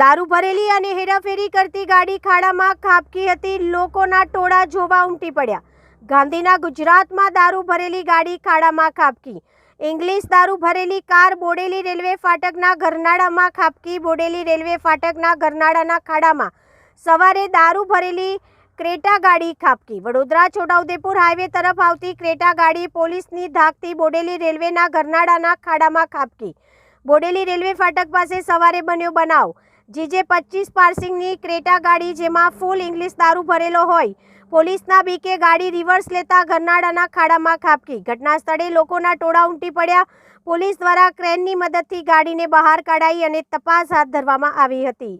દારૂ ભરેલી અને હેરાફેરી કરતી ગાડી ખાડામાં ખાબકી હતી. લોકોના ટોળા જોવા ઉમટી પડ્યા. ગાંધીના ગુજરાતમાં દારૂ ભરેલી ગાડી ખાડામાં ખાબકી. ઇંગ્લિશ દારૂ ભરેલી કાર બોડેલી રેલવે ફાટકના ગરનાળામાં ખાબકી. બોડેલી રેલવે ફાટકના ગરનાળાના ખાડામાં સવારે દારૂ ભરેલી ક્રેટા ગાડી ખાબકી. વડોદરા, છોટાઉદેપુર હાઈવે તરફ આવતી ક્રેટા ગાડી પોલીસની ધાકથી બોડેલી રેલવેના ગરનાળાના ખાડામાં ખાબકી. બોડેલી રેલવે ફાટક પાસે સવારે બન્યો બનાવ. જીજે પચીસ પાર્સિંગની ક્રેટા ગાડી જેમાં ફૂલ ઇંગ્લિશ દારૂ ભરેલો હોય, પોલીસના બીકે ગાડી રિવર્સ લેતા ગરનાળાના ખાડામાં ખાબકી. ઘટના સ્થળે લોકોના ટોળા ઉમટી પડ્યા. પોલીસ દ્વારા ક્રેનની મદદથી ગાડીને બહાર કાઢાઈ અને તપાસ હાથ ધરવામાં આવી હતી.